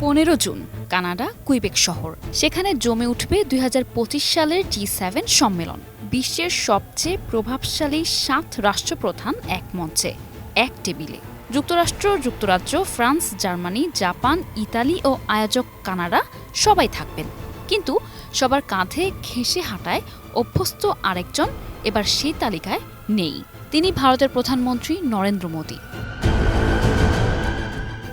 পনেরো June, Canada, Quebec শহর। সেখানে জমে উঠবে দুই হাজার পঁচিশ সালের জি সেভেন সম্মেলন, বিশ্বের সবচেয়ে প্রভাবশালী সাত রাষ্ট্রপ্রধান এক মঞ্চে, এক টেবিলে। যুক্তরাষ্ট্র, যুক্তরাজ্য, ফ্রান্স, জার্মানি, জাপান, ইতালি ও আয়োজক কানাডা সবাই থাকবেন। কিন্তু সবার কাঁধে ঘেঁষে হাঁটায় অভ্যস্ত আরেকজন এবার সেই তালিকায় নেই। তিনি ভারতের প্রধানমন্ত্রী নরেন্দ্র মোদী।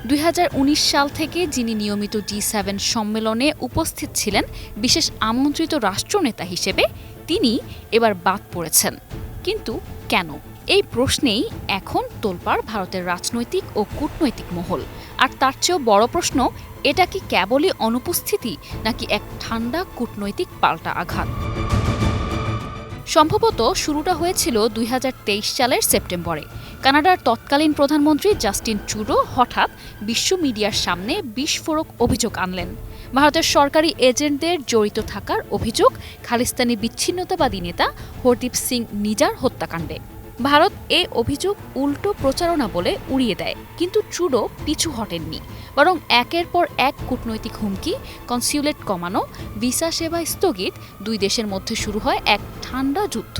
দুই হাজার উনিশ সাল থেকে যিনি নিয়মিত জি সেভেন সম্মেলনে উপস্থিত ছিলেন, বিশেষ আমন্ত্রিত রাষ্ট্রনেতা হিসেবে, তিনি এবার বাদ পড়েছেন। কিন্তু কেন? এই প্রশ্নেই এখন তোলপাড় ভারতের রাজনৈতিক ও কূটনৈতিক মহল। আর তার চেয়েও বড় প্রশ্ন, এটা কি কেবলই অনুপস্থিতি নাকি এক ঠান্ডা কূটনৈতিক পাল্টা আঘাত? সম্ভবত শুরুটা হয়েছিল দুই হাজার তেইশ সালের সেপ্টেম্বরে। কানাডার তৎকালীন প্রধানমন্ত্রী জাস্টিন ট্রুডো হঠাৎ বিশ্ব মিডিয়ার সামনে বিস্ফোরক অভিযোগ আনলেন। ভারতের সরকারি এজেন্টদের জড়িত থাকার অভিযোগ খালিস্তানি বিচ্ছিন্নতাবাদী নেতা হরদীপ সিং নিজার হত্যাকাণ্ডে। ভারত এ অভিযোগ উল্টো প্রচারণা বলে উড়িয়ে দেয়। কিন্তু ট্রুডো পিছু হটেননি, বরং একের পর এক কূটনৈতিক হুমকি কনসিউলেট কমানো, ভিসা সেবা স্থগিত, দুই দেশের মধ্যে শুরু হয় এক ঠান্ডা যুদ্ধ।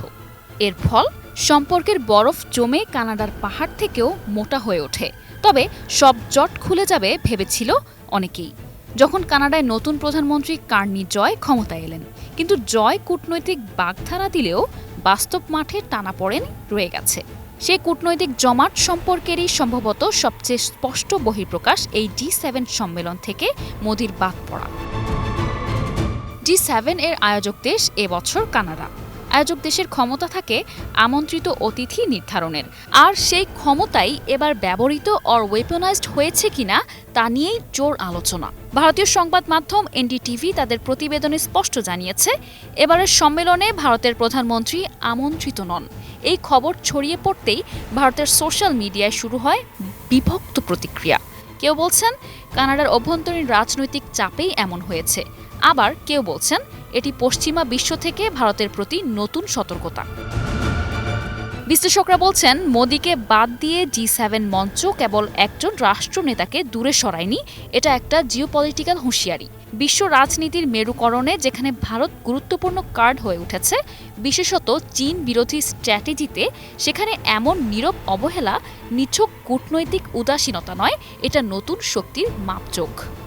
এর ফল, সম্পর্কের বরফ জমে কানাডার পাহাড় থেকেও মোটা হয়ে ওঠে। তবে সব জট খুলে যাবে ভেবেছিল অনেকেই। যখন কানাডায় নতুন প্রধানমন্ত্রী কার্নি জয় ক্ষমতায় এলেন, কিন্তু জয় কূটনৈতিক বাগধারা দিলেও বাস্তব মাঠে টানা পড়েন রয়ে গেছে। সে কূটনৈতিক জমাট সম্পর্কেরই সম্ভবত সবচেয়ে স্পষ্ট বহিঃপ্রকাশ এই জি সেভেন সম্মেলন থেকে মোদির বাদ পড়া। জি সেভেন এর আয়োজক দেশ এবছর কানাডা। আয়োজক দেশের ক্ষমতা থাকে আমন্ত্রিত অতিথি নির্ধারণের। আর সেই ক্ষমতাই এবার ব্যবহৃত অর ওয়েপনাইজড হয়েছে কিনা তা নিয়েই জোর আলোচনা। ভারতীয় সংবাদ মাধ্যম এনডিটিভি তাদের প্রতিবেদনে স্পষ্ট জানিয়েছে, এবারের সম্মেলনে ভারতের প্রধানমন্ত্রী আমন্ত্রিত নন। এই খবর ছড়িয়ে পড়তেই ভারতের সোশ্যাল মিডিয়ায় শুরু হয় বিভক্ত প্রতিক্রিয়া। কেউ বলছেন, কানাডার অভ্যন্তরীণ রাজনৈতিক চাপেই এমন হয়েছে। আবার কেউ বলছেন এটি পশ্চিমা বিশ্ব থেকে ভারতের প্রতি নতুন সতর্কতা। বিশ্লেষকরা বলছেন, মোদীকে বাদ দিয়ে জি সেভেন মঞ্চ কেবল একজন রাষ্ট্রনেতাকে দূরে সরায়নি, এটা একটা জিওপলিটিক্যাল হুঁশিয়ারি। বিশ্ব রাজনীতির মেরুকরণে যেখানে ভারত গুরুত্বপূর্ণ কার্ড হয়ে উঠেছে, বিশেষত চীন বিরোধী স্ট্র্যাটেজিতে, সেখানে এমন নীরব অবহেলা, নিছক কূটনৈতিক উদাসীনতা নয়, এটা নতুন শক্তির মাপচোখ।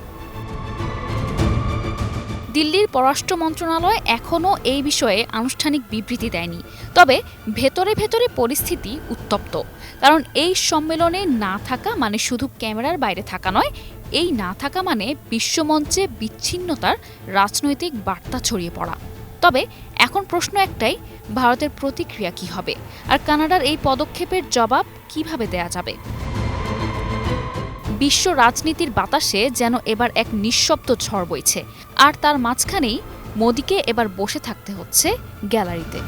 দিল্লির পররাষ্ট্র মন্ত্রণালয় এখনও এই বিষয়ে আনুষ্ঠানিক বিবৃতি দেয়নি। তবে ভেতরে ভেতরে পরিস্থিতি উত্তপ্ত। কারণ এই সম্মেলনে না থাকা মানে শুধু ক্যামেরার বাইরে থাকা নয়, এই না থাকা মানে বিশ্বমঞ্চে বিচ্ছিন্নতার রাজনৈতিক বার্তা ছড়িয়ে পড়া। তবে এখন প্রশ্ন একটাই, ভারতের প্রতিক্রিয়া কি হবে? আর কানাডার এই পদক্ষেপের জবাব কীভাবে দেয়া যাবে? বিশ্ব রাজনীতির বাতাসে যেন এবার এক নিঃশব্দ ঝড় বইছে। আর তার মাঝখানেই মোদিকে এবার বসে থাকতে হচ্ছে গ্যালারিতে।